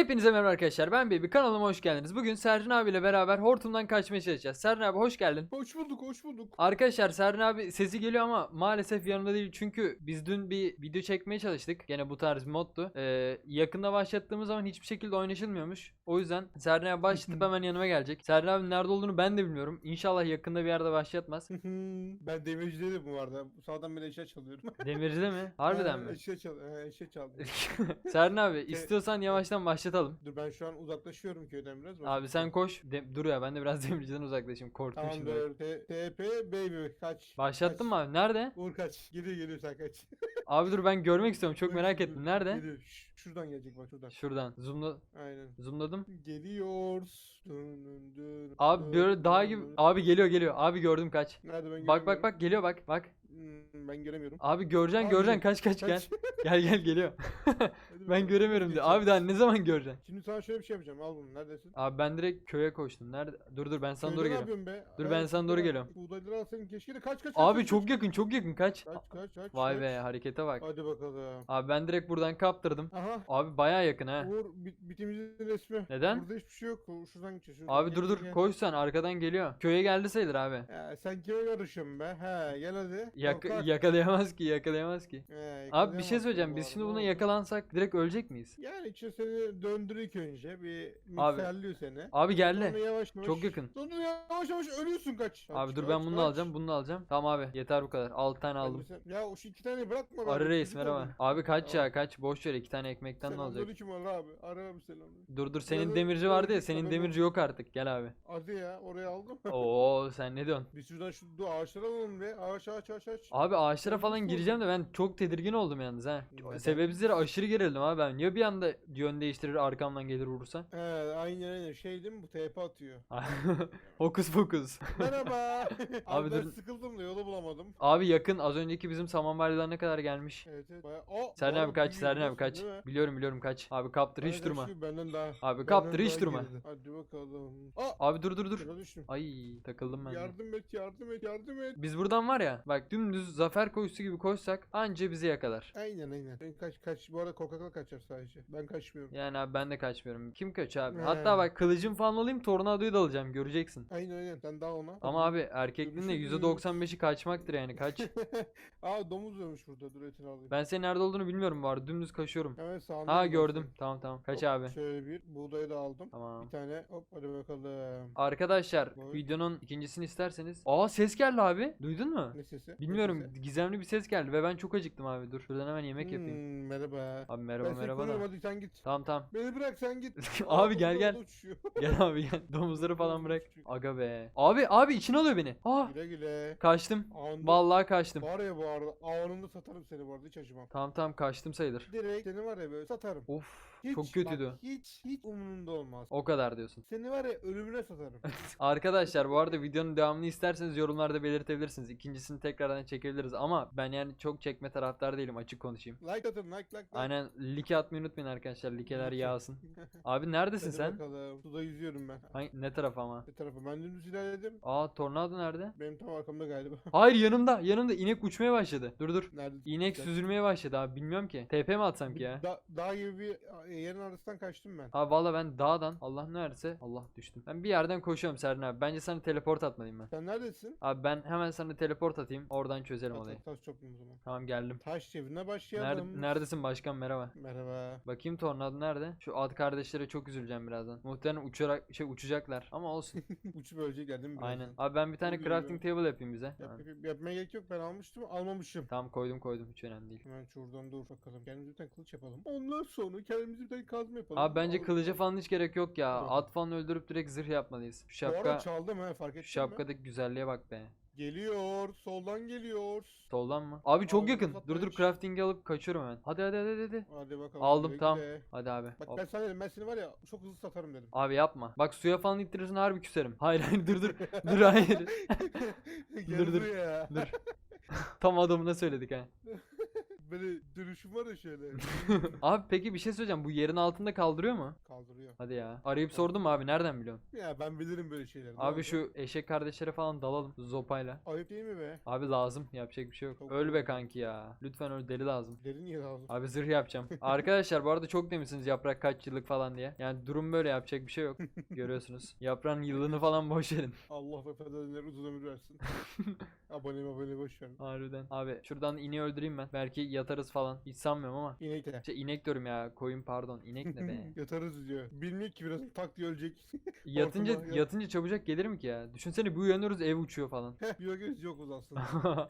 Hepinize merhaba arkadaşlar. Ben Baby. Kanalıma hoş geldiniz. Bugün Sercan abiyle beraber hortumdan kaçmaya çalışacağız. Sercan abi hoş geldin. Hoş bulduk, hoş bulduk. Arkadaşlar Sercan abi sesi geliyor ama maalesef yanımda değil. Çünkü biz dün bir video çekmeye çalıştık. Gene bu tarz bir moddu. Ee, yakında başlattığımız zaman hiçbir şekilde oynaşılmıyormuş. O yüzden Sercan abi başlatıp hemen yanıma gelecek. Sercan abi nerede olduğunu ben de bilmiyorum. İnşallah yakında bir yerde başlatmaz. ben demircide bu arada. Sağdan beri eşya çalıyorum. Demircide mi? Harbiden Ha, mi? Eşya çal, eşya çaldım. Sercan abi istiyorsan yavaştan başlatalım. Dur ben şu an uzaklaşıyorum köyden biraz. Abi sen koş. De- dur ya ben de biraz demirciden uzaklaşayım. Korktum şimdi. dur. T- TP baby kaç. Başlattın mı abi? Nerede? Uğur kaç. Geliyor geliyor sen kaç. Abi dur ben görmek istiyorum. Çok merak ettim. Nerede? Geliyor. Ş- şuradan gelecek bak şuradan. Şuradan. Zoomla Aynen. zoomladım. Geliyor. Dın dın dın Abi dın böyle dağ gibi. Abi geliyor geliyor. Abi gördüm kaç. Nerede ben Bak bak bak geliyor bak bak. Hmm, ben göremiyorum. Abi göreceksin Abi, göreceksin kaç kaç gel. Gel gel geliyor. Ben göremiyorum diyor. Abi daha ne zaman göreceksin? Şimdi sana şöyle bir şey yapacağım. Al bunu. Neredesin? Abi ben direkt köye koştum. Nerede? Dur dur ben sana doğru Köyde ne geliyorum. be? Dur, Ha, ben sana doğru geliyorum. Buğdayları alsaydın keşke de kaç kaç. Abi kaç, çok kaç. yakın çok yakın kaç. Kaç kaç kaç. Vay kaç. be harekete bak. Hadi bakalım. Abi ben direkt buradan kaptırdım. Aha. Abi baya yakın ha. Uğur bit bitimizin resmi. Neden? Burada hiçbir şey yok. Şuradan geçiyor. Abi dur dur koş sen arkadan geliyor. Köye geldi sayılır abi. Ya, sen kime karışıyorsun be? He gel hadi. Yak Korkak. yakalayamaz ki yakalayamaz ki. He, Abi bir şey yakalayamazsın söyleyeceğim. bu Biz şimdi buna yakalansak direkt ölecek miyiz? Yani içine seni döndürük önce. Bir Abi. mikserliyor seni. Abi Sonra geldi. yavaş yavaş. Çok yakın. Sonra yavaş yavaş ölüyorsun kaç. Abi dur ben bunu da alacağım, bunu da alacağım. Tamam abi yeter bu kadar. 6 tane aldım. Ya o şu iki tane bırakma. Arı reis merhaba. Abi kaç ya kaç boş ver iki tane ekmekten ne olacak? Selamünaleyküm Arı abi. Arı abi selam. Dur dur senin Biraz demirci vardı ya senin da- demirci yok artık gel abi. Hadi ya oraya aldım. Oo sen ne diyorsun? Biz şuradan şu dur ağaçları alalım be. Ağaç ağaç ağaç ağaç. Abi ağaçlara falan gireceğim de ben çok tedirgin oldum yalnız ha. Neden? Sebepsizlere aşırı gerildim abi ben. Niye bir anda yön değiştirir arkamdan gelir vurursa? He aynen aynen şey değil mi bu TP atıyor. Hokus pokus. Merhaba. abi, Abi ben dur. sıkıldım da yolu bulamadım. Abi yakın az önceki bizim saman balyalarına kadar gelmiş. Evet evet bayağı. O, Serhan bu abi kaç Serhan abi kaç. Biliyorum biliyorum kaç. Abi kaptır hiç durma. Benden daha. Abi kaptır hiç durma. Hadi bakalım. Aa. Abi dur dur dur. Ay takıldım ben. Yardım et yardım et yardım et. Biz buradan var ya bak dümdüz zafer koşusu gibi koşsak anca bizi yakalar. Aynen aynen. Ben kaç kaç bu arada Coca-Cola kaçar sadece. Ben kaçmıyorum. Yani abi ben de kaçmıyorum. Kim kaç abi? He. Hatta bak kılıcım falan alayım tornadoyu da alacağım göreceksin. Aynen aynen. Sen daha ona. Ama abi erkekliğinde Görüşürüz. %95'i kaçmaktır yani kaç. Aa domuz ölmüş burada. Dur etini alayım. Ben senin nerede olduğunu bilmiyorum arada dümdüz kaçıyorum. Hemen sağında. Ha gördüm. Tamam tamam. Kaç Hop, abi? Şöyle bir buğdayı da aldım. Tamam. Bir tane hop hadi bakalım. Arkadaşlar Boy. videonun ikincisini isterseniz. Aa ses geldi abi. Duydun mu? Ne sesi? Bilmiyorum gizemli bir ses geldi ve ben çok acıktım abi. Dur şuradan hemen yemek yapayım. Hmm, merhaba. Abi merhaba ben merhaba da. hadi sen git. Tamam tamam. Beni bırak sen git. Abi gel, gel. Gel abi gel. Domuzları falan bırak. Aga be. Abi abi içine alıyor beni. Ah güle güle. kaçtım. Anında, Vallahi kaçtım. Var ya bu arada anında satarım seni bu arada hiç acımam. Tamam tamam kaçtım sayılır. Direkt seni var ya böyle satarım. Of Hiç, çok kötüydü. Bak, hiç hiç umurumda olmaz. O kadar diyorsun. Seni var ya ölümüne satarım. Arkadaşlar bu arada videonun devamını isterseniz yorumlarda belirtebilirsiniz. İkincisini tekrardan çekebiliriz ama ben yani çok çekme taraftar değilim açık konuşayım. like atın like like. like. Aynen like atmayı unutmayın arkadaşlar. Likeler Like. yağsın. Abi neredesin Hadi sen? bakalım. Suda yüzüyorum ben. Hangi, ne taraf ama? Ne tarafı? Ben dümdüz ilerledim. Aa tornado nerede? Benim tam arkamda galiba. Hayır yanımda. Yanımda inek uçmaya başladı. Dur dur. Nerede? İnek Güzel. süzülmeye başladı abi. Bilmiyorum ki. TP mi atsam ki ya? Da, dağ gibi bir e, yerin arasından kaçtım ben. Abi valla ben dağdan Allah neredeyse Allah düştüm. Ben bir yerden koşuyorum Serhan abi. Bence sana teleport atmalıyım ben. Sen neredesin? Abi ben hemen sana teleport atayım. Oradan çözerim At, olayı. at, taş çok mu o zaman? Tamam geldim. Taş Nerede, başlayalım. neredesin başkan merhaba. Merhaba. Bakayım tornado nerede? Şu ad kardeşlere çok üzüleceğim birazdan. Muhtemelen uçarak şey uçacaklar ama olsun. Uçup ölecekler değil mi? Aynen. Abi ben bir tane Çok crafting table yapayım bize. Yap, Tamam. yap, yapmaya gerek yok ben almıştım almamışım. Tamam koydum koydum hiç önemli değil. Hemen şuradan dur bakalım. Kendimize bir tane kılıç yapalım. Ondan sonra kendimize bir tane kazma yapalım. Abi bence Al- kılıca falan hiç gerek yok ya. Tamam. At falan öldürüp direkt zırh yapmalıyız. Şu Bu arada şapka çaldım ha fark ettin şapkadaki güzelliğe bak be. Geliyor. Soldan geliyor. Soldan mı? Abi çok Aldım, yakın. Dur dur crafting'i alıp kaçıyorum hemen. Hadi hadi hadi hadi, hadi. Hadi bakalım. Aldım güle tamam. güle. Hadi abi. Bak Hop. ben sana dedim ben seni var ya çok hızlı satarım dedim. Abi yapma. Bak suya falan ittirirsin harbi küserim. Hayır hayır dur dur. dur hayır. Gel Dur, dur. buraya. dur. Tam adamına söyledik ha. Böyle dönüşüm var ya şöyle. Abi peki bir şey söyleyeceğim. Bu yerin altında kaldırıyor mu? Saldırıyor. Hadi ya. Arayıp sordum mu abi nereden biliyorsun? Ya ben bilirim böyle şeyleri. Ne Abi oldu? şu eşek kardeşlere falan dalalım zopayla. Ayıp değil mi be? Abi lazım yapacak bir şey yok. Çok Öl be kanki ya. Lütfen öl deli lazım. Deri niye lazım? Abi zırh yapacağım. Arkadaşlar bu arada çok demişsiniz yaprak kaç yıllık falan diye. Yani durum böyle yapacak bir şey yok. Görüyorsunuz. Yaprağın yıllığını falan boş verin. Allah ve fedalenler uzun ömür versin. abone abone boş ver. Harbiden. Abi şuradan ineği öldüreyim ben. Belki yatarız falan. Hiç sanmıyorum ama. İnek de. Şey inek diyorum ya. Koyun pardon. İnek ne be? Yatarız diyor. Bilmiyor ki biraz tak diye ölecek. yatınca yatınca çabucak gelir mi ki ya? Düşünsene bir uyanıyoruz ev uçuyor falan. Yok yok yokuz aslında.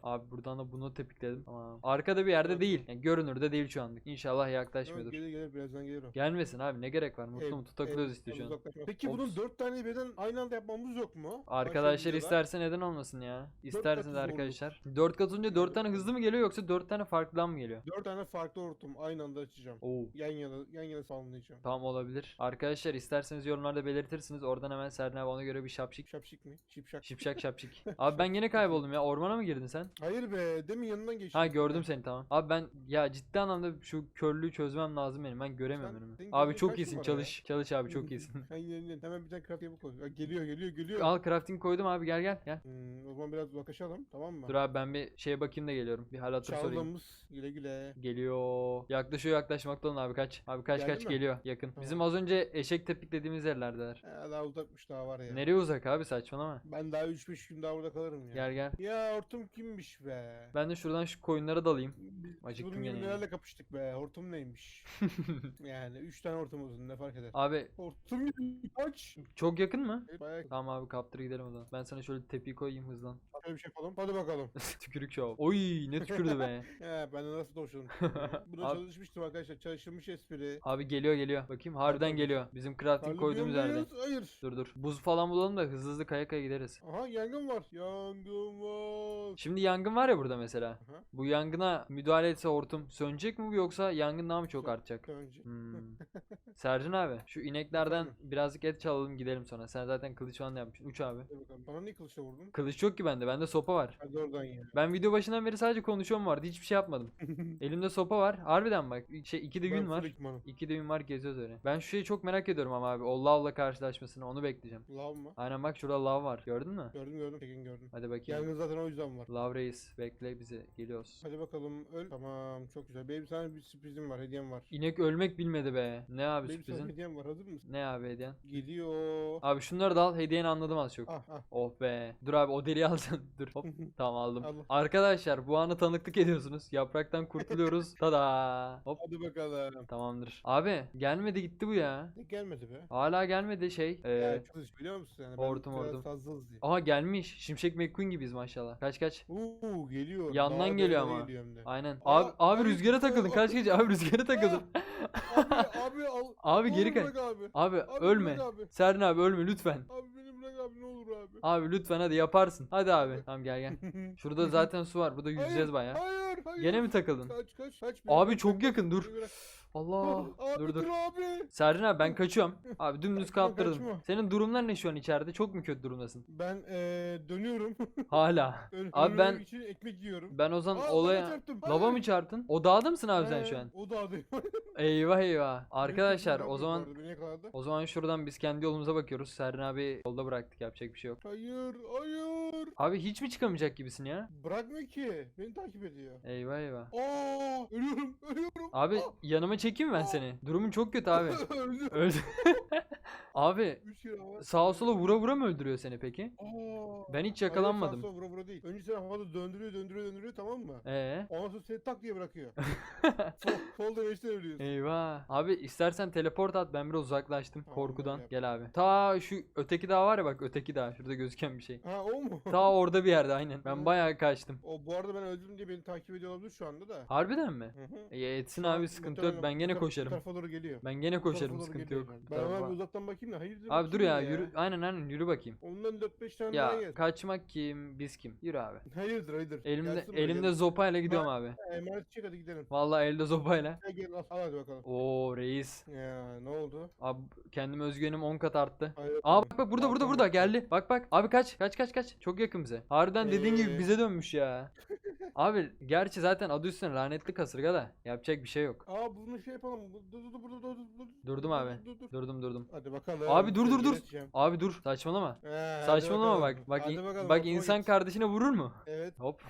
Abi buradan da bunu tepikledim. Tamam. Arkada bir yerde değil. Yani görünürde değil şu anlık. İnşallah yaklaşmıyordur. gelir gelir birazdan gelir o. Gelmesin abi ne gerek var? Mutlu mutlu takılıyoruz işte şu an. uzaklaşma. Peki Ops. bunun dört tane birden aynı anda yapmamız yok mu? Arkadaşlar videoda. isterse neden olmasın ya? İsterseniz arkadaşlar. 4 kat olunca 4 tane hızlı mı geliyor yoksa 4 tane farklıdan mı geliyor? Dört tane farklı hortum aynı anda açacağım. Oo. Yan yana yan yana sallayacağım. Tamam olabilir. Arkadaşlar isterseniz yorumlarda belirtirsiniz. Oradan hemen Serdar abi ona göre bir şapşik. Şapşik mi? Şipşak. Şipşak şapşik. Abi ben yine kayboldum ya. Ormana mı girdin sen? Hayır be demin yanından geçtim. Ha gördüm seni tamam. Abi ben ya ciddi anlamda şu körlüğü çözmem lazım benim. Ben göremiyorum Sen- önümü. Abi çok iyisin çalış. Çalış abi çok iyisin. Sen yenilin. Hemen bir tane craft yapı koy. Ya geliyor geliyor geliyor. Al crafting koydum abi gel gel gel. Hmm, o zaman biraz bakışalım tamam mı? Dur abi ben bir şeye bakayım da geliyorum. Bir hal hatır sorayım. Çaldığımız güle güle. Geliyor. Yaklaşıyor yaklaşmakta olun abi kaç. Abi kaç Geldi kaç mi? geliyor yakın. Tamam. Bizim az önce eşek tepik dediğimiz yerlerdeler. Ha, daha uzakmış daha var ya. Nereye uzak abi saçmalama. Ben daha 3-5 gün daha burada kalırım ya. Gel gel. Ya hortum kimmiş be? Ben de şuradan şu koyunlara dalayım. Acıktım bunun gene nelerle kapıştık be. Hortum neymiş? yani 3 tane hortum olsun ne fark eder? Abi Hortum gibi kaç? çok yakın mı? Bayağı Tamam abi kaptır gidelim o zaman. Ben sana şöyle tepiği koyayım hızlan. Şöyle bir şey yapalım. Hadi bakalım. Tükürük şov. Oy ne tükürdü be. He ben de nasıl doşladım. Burada Abi- çalışmıştım arkadaşlar. Çalışılmış espri. Abi geliyor geliyor. Bakayım harbiden geliyor. Bizim crafting koyduğumuz yerde. muyuz? Hayır. Dur dur. Buz falan bulalım da hızlı hızlı kaya kaya gideriz. Aha yangın var. Yangın var. Şimdi yangın var ya burada mesela. Aha. Bu yangına müdahale etse hortum sönecek mi bu yoksa yangın daha mı çok Sön- artacak? Önce. Hmm. Sercan abi şu ineklerden Efendim? birazcık et çalalım gidelim sonra. Sen zaten kılıç falan yapmışsın. Uç abi. Hadi bakalım. Bana niye kılıçla vurdun? Kılıç yok ki bende. Bende sopa var. Hadi oradan ya. Ben video başından beri sadece konuşuyorum vardı. Hiçbir şey yapmadım. Elimde sopa var. Harbiden bak. Şey iki de Ben var. ekipmanım. İki de gün var geziyoruz öyle. Ben şu şeyi çok merak ediyorum ama abi. O lavla karşılaşmasını onu bekleyeceğim. Lav mı? Aynen bak şurada lav var. Gördün mü? Gördüm gördüm. Tekin gördüm. Hadi bakayım. Yangın zaten o yüzden var. Lav reis bekle bizi. Geliyoruz. Hadi bakalım öl. Tamam çok güzel. Benim sana bir sürprizim var. Hediyem var. İnek ölmek bilmedi be. Ne abi Sana sürprizin? hediyem var. Hazır mısın? Ne abi hediyen? Geliyor. Abi şunları da al. Hediyeni anladım az çok. Ah ah. Oh be. Dur abi o deliği alacaksın. Dur hop. Tamam aldım. Al. Arkadaşlar bu anı tanıklık ediyorsunuz. Yapraktan kurtuluyoruz. Tada. Hop. Hadi bakalım. Tamamdır. Abi gelmedi gitti bu ya. Ne gelmedi be? Hala gelmedi şey. Ee, Ya çok hızlı biliyor musun yani? Ben hortum, biraz hortum. fazla hızlıyım. aha gelmiş. Şimşek McQueen gibiyiz maşallah. Kaç kaç. Uuu geliyor. Yandan Daha geliyor ama. geliyor hem de. Aynen. Aa, Abi abi abi, rüzgara takıldın. Kaç gece abi rüzgara takıldın. abi abi al. Abi geri bırak Abi. Abi Abi ölme. Abi. Serdin abi ölme lütfen. abi beni bırak abi ne olur abi. Abi lütfen hadi yaparsın. Hadi abi. Tamam gel gel. Şurada zaten su var. Burada yüzeceğiz baya. Hayır hayır. Gene mi takıldın? Kaç kaç kaç. Abi çok yakın dur. Allah. abi Dur dur. abi. Serdin abi ben kaçıyorum. Abi dümdüz Kaçma, kaptırdım. kaçma. Senin durumlar ne şu an içeride? Çok mu kötü durumdasın? Ben eee dönüyorum. Hala. Abi ben- için ekmek yiyorum. Ben o zaman Aa, olaya... lava mı çarptın? O dağda mısın abi sen şu an? O da. Eyvah eyvah. Arkadaşlar o zaman o zaman şuradan biz kendi yolumuza bakıyoruz. Serdin abi yolda bıraktık yapacak bir şey yok. Hayır hayır. Abi hiç mi çıkamayacak gibisin ya? Bırakmıyor ki. Beni takip ediyor. Eyvah eyvah. Aa, ölüyorum, ölüyorum. Abi yanıma çekeyim ben seni? Durumun çok kötü abi. Öldü. abi Üç kere sağa sola vura vura mı öldürüyor seni peki? Aa. Ben hiç Hayır, yakalanmadım. sağ sol, vura vura değil. Önce seni havada döndürüyor, döndürüyor, döndürüyor tamam mı? Ee? Ondan sonra seni tak diye bırakıyor. sol, sol dönüşten ölüyorsun. Eyvah. Abi istersen teleport at ben biraz uzaklaştım Tamam, korkudan. yap. Gel abi. Ta şu öteki dağ var ya bak öteki dağ şurada gözüken bir şey. Ha o mu? Ta orada bir yerde aynen. Ben bayağı kaçtım. o bu arada ben öldüm diye beni takip ediyor olabilir şu anda da. Harbiden mi? Hı hı. E, etsin abi sıkıntı yok. Ben bu gene tarafa- Bu koşarım. tarafa doğru geliyor. Ben gene Bu tarafa koşarım doğru sıkıntı geliyor yok. yani. Bu Ben tarafa bir uzaktan bakayım da hayırdır Abi dur bakayım ya yürü. Aynen aynen yürü bakayım. Ondan 4-5 tane daha Ya gel. kaçmak kim biz kim? Yürü abi. Hayırdır hayırdır. Elimde Gelsin buraya, elimde gel. zopayla gidiyorum abi. Ha, Emanet çek hadi gidelim. Vallahi elde zopayla. Gel gel al, al hadi bakalım. Oo reis. Ya ne oldu? Abi kendime özgüvenim 10 kat arttı. Hayır. Aa bak bak burada burada burada geldi. Bak bak abi kaç kaç kaç kaç. Çok yakın bize. Harbiden dediğin gibi Ee? bize dönmüş ya. Abi gerçi zaten adı üstüne lanetli kasırga da yapacak bir şey yok. Aa bunu şey yapalım. Bu- Dur dur dur dur dur dur. Durdum dur, abi. Dur, dur, dur. Durdum durdum. Hadi bakalım. Abi dur, dur, dur. Abi dur saçmalama. Hadi Saçmalama bak. Bak Hadi bakalım, bak insan git. kardeşine vurur mu? Evet. Hop.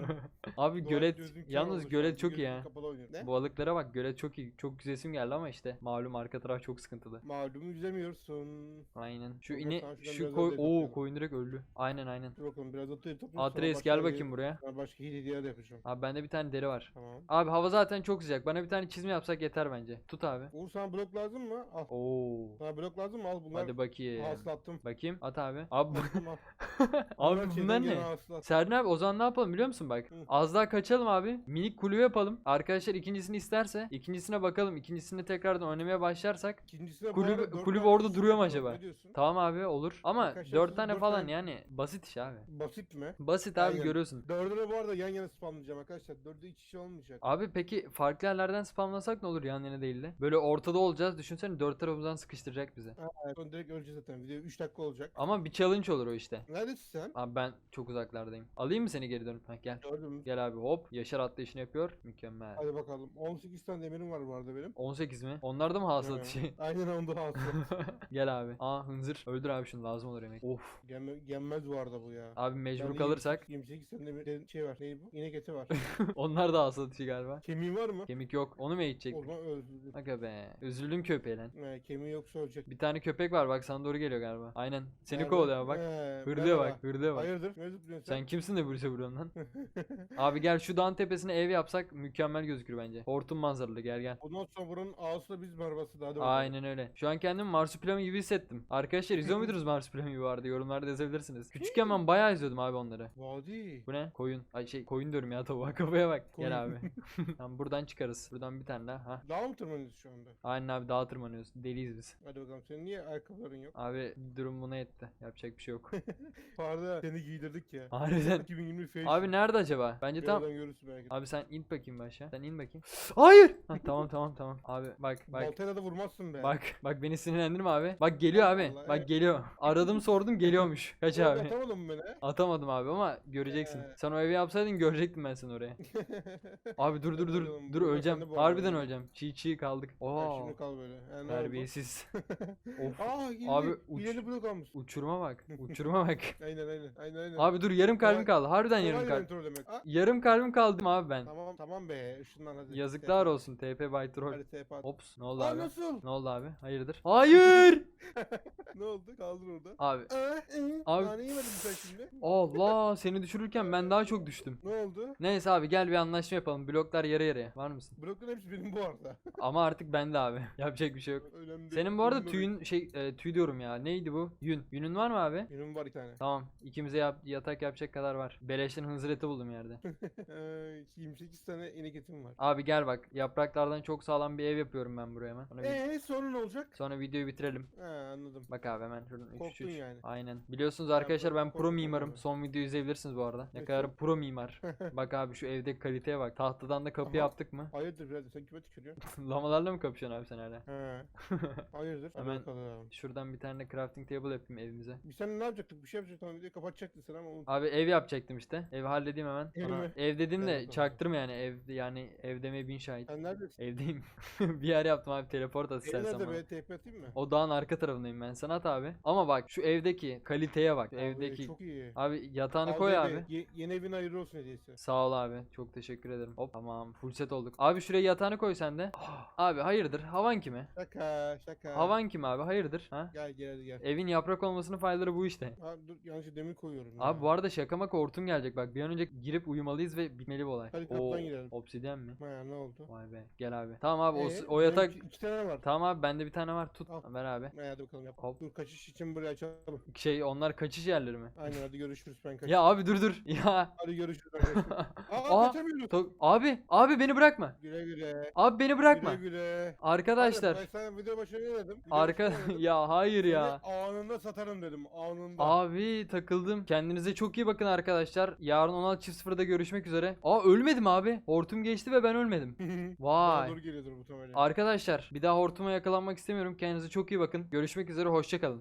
Abi gölet yalnız gölet çok iyi oynuyor. Ne? Balıklara bak gölet çok iyi. Çok güzesim geldi ama işte malum arka taraf çok sıkıntılı. Malum yüzemiyorsun. Aynen. Şu ini şu koy toplayalım. koyun direkt öldü. Aynen aynen. Bakalım biraz atayım başka gel bakayım buraya. başka hediyeler de yapacağım. Abi bende bir tane deri var. Tamam. Abi hava zaten çok sıcak. Bana bir tane çizme yapsak yeter bence. Tut abi. Uğur sana blok lazım mı? Al. Oo. Sana blok lazım mı? Al bunlar. Hadi bakayım. Hasıla attım. Bakayım. At abi. Abi abi Bunlar ne? hasıla attım. Serdin abi o zaman ne yapalım biliyor musun bak. Hı. Az daha kaçalım abi. Minik kulübe yapalım. Arkadaşlar ikincisini isterse ikincisine bakalım. İkincisini tekrardan oynamaya başlarsak. İkincisine Kulübü- dört tane orada kişi duruyor mu acaba? Ne diyorsun? Tamam abi olur. Ama Arkadaşlar 4 siz tane dört falan tane- yani basit iş abi. Basit mi? Basit abi Aynen. görüyorsun. Dördüne bu arada yan yana spamlayacağım arkadaşlar. Dörde iç içe olmayacak. Abi peki farklı yerlerden spamlasak ne olur yan yana değil de? Böyle ortada olacağız. Düşünsene dört tarafımızdan sıkıştıracak bizi. Ha, sonra direkt öleceğiz zaten. Video 3 dakika olacak. Ama bir challenge olur o işte. Neredesin sen? Abi ben çok uzaklardayım. Alayım mı seni geri dönüp? Heh, gel. Gördüm. Gel abi hop. Yaşar atlayışını yapıyor. Mükemmel. Hadi bakalım. 18 tane demirim var bu arada benim. 18 mi? Onlar da mı hasıl Evet. atışı? Aynen onda hasıla. Gel abi. Aa hınzır. Öldür abi şunu lazım olur yemek. Of. Gelme, gelmez bu arada bu ya. Abi mecbur Bende kalırsak 28 tane demir şey var. Neydi bu? İnek eti var. onlar da hasıl atışı galiba. Kemiği var mı? Kemik yok. Onu mu O eğitecek? zaman öldürdüm. Aga be. Üzüldüm köpeğe lan. He, kemiği yoksa ölecek. Bir tane köpek var bak sana doğru geliyor galiba. Aynen. Seni Nerede? kovalıyor bak. He, Hırlıya merhaba. bak. Hırlıya bak. Hayırdır? Ne zıplıyorsun Sen sen? kimsin de buraya vuruyorsun lan? Abi gel şu dağın tepesine ev yapsak mükemmel gözükür bence. Hortum manzaralı gel gel. Ondan sonra buranın ağası da biz barbası da hadi bakalım. Aynen öyle. Şu an kendimi marsupilami gibi hissettim. Arkadaşlar izliyor muydunuz marsupilami bu arada? Yorumlarda yazabilirsiniz. Küçükken ben bayağı izliyordum abi onları. Vadi. Bu ne? Koyun. Ay şey koyun diyorum ya tavuğa kafaya bak. Koyun. Gel abi. tamam buradan çıkarız. Buradan bir tane daha. Ha. Daha mı tırmanıyorsun şu anda? Aynen abi dağa tırmanıyoruz. Deliyiz biz. Hadi bakalım senin niye ayakkabıların yok? Abi durum buna yetti. Yapacak bir şey yok. Pardon seni giydirdik ya. Harbiden. 2020 face. Abi nerede acaba? Bence tam Birazdan görürsün belki. Abi sen in bakayım başa. Sen in bakayım. Hayır. Ha, tamam tamam tamam. Abi bak bak. Baltayla da vurmazsın be. Bak bak beni sinirlendirme abi. Bak geliyor abi. Vallahi Bak evet. geliyor. Aradım sordum geliyormuş. Kaç abi. Atamadın mı beni? Atamadım abi ama göreceksin. Ee. Sen o evi yapsaydın görecektim ben seni oraya. Abi dur dur dur. bakalım, Dur öleceğim. bu Harbiden arada. öleceğim. Çiğ çiğ kaldık. Ha, Oo. şimdi kal böyle. Ha, ne oldu? Terbiyesiz. of. Aa Abi, abi uç- ileri blok almış. Uçuruma bak. Uçuruma bak. Aynen aynen. Aynen aynen. Abi dur yarım kalbim kaldı. Harbiden yarım kalbim. Yarım kalbim kaldım abi ben. Tamam tamam be. Işından hadi. Yazıklar TP. olsun TP by troll. Hadi TP at. Ops ne oldu Aa abi? nasıl? Ne oldu abi? Hayırdır? Hayır! ne oldu? Kaldır orada. Abi Aa, e, Abi- Nane yemedin sen şimdi. Allah seni düşürürken ben daha çok düştüm. Ne oldu? Neyse abi gel bir anlaşma yapalım. Bloklar yarı yarıya. Var mısın? Blokların hepsi benim bu arada. Ama artık bende abi. Yapacak bir şey yok. Önemli değil. Senin bu arada Umurumda tüyün şey e, tüy diyorum ya. Neydi bu? Yün. Yünün var mı abi? Benim var bir tane. Tamam. ikimize yap, yatak yapacak kadar var. Beleşten hınzır eti buldum yerde. Ee, 28 tane inek etim var. Abi gel bak. Yapraklardan çok sağlam bir ev yapıyorum ben buraya hemen. Sonra, vi- Eee sonra ne olacak? sonra videoyu bitirelim. Ha anladım. Bak abi hemen şuradan 3 Korktun 3 yani. Aynen. Biliyorsunuz arkadaşlar ben pro mimarım. Son videoyu izleyebilirsiniz bu arada. Ne Ne kadar pro mimar. bak abi şu evdeki kaliteye bak. Tahtadan da kapı Ama- yaptık mı? Hayırdır birader sen kime tükürüyorsun? Lamalarla mı kapışıyorsun abi sen hala? He. Hayırdır? Hadi Hemen- bakalım. Şuradan bir tane crafting table yapayım evimize. Biz seninle ne yapacaktık? Bir şey yapacaktık ama videoyu kapatacaktın sen ama unut. Abi ev yapacaktım işte. Evi halledeyim hemen. Ev mi? ev dedim de bakalım. çaktırma yani ev yani ev demeye bin şahit. Sen neredesin? Evdeyim. bir yer yaptım abi teleport at Ev istersen nerede bana. be? TP atayım mı? O dağın arka tarafındayım ben. Sen at abi. Ama bak şu evdeki kaliteye bak. Abi, evdeki Çok iyi. abi yatağını Al koy be, abi. ye- yeni evin hayırlı olsun hediyesi. Sağ ol abi. Çok teşekkür ederim. Hop tamam. Full set olduk. Abi şuraya yatağını koy sen de. abi hayırdır? Havan kime? Şaka şaka. Havan kim abi? Hayırdır? Ha? Gel gel hadi gel. Evin yaprak olmasının faydaları bu işte. Ha, dur yanlış demir koyuyorum. Abi ya. bu arada şakama hortum gelecek bak. Bir an önce girip uyumalıyız ve bitmeli bu olay. Hadi kapıdan Oo, girelim. Obsidyen mi? Ha ne oldu? Vay be. Gel abi. Tamam abi o, Ee, o benim yatak iki, iki tane var. Tamam abi bende bir tane var. Tut. Al. Ver abi. Ha, hadi bakalım yap. Hop. Dur kaçış için buraya açalım. Şey onlar kaçış yerleri mi? Aynen hadi görüşürüz ben kaçıyorum. Ya abi dur dur. Ya. Hadi görüşürüz. Aa, Aa. To- abi abi beni bırakma. Güle güle. Abi beni bırakma. Güle güle. Arkadaşlar. Hadi, ben sana video başına ne dedim? Video Arka başına ne dedim? ya hayır ya. Seni anında satarım dedim. Anında. Abi takıldım. Kendinize çok iyi bakın arkadaşlar. Yarın 16.00'da görüşmek üzere. Aa ölmedim abi. Hortum geçti ve ben ölmedim. Bana Vay. doğru geliyordur muhtemelen. Arkadaşlar bir daha hortuma yakalanmak istemiyorum. Kendinize çok iyi bakın. Görüşmek üzere. Hoşçakalın.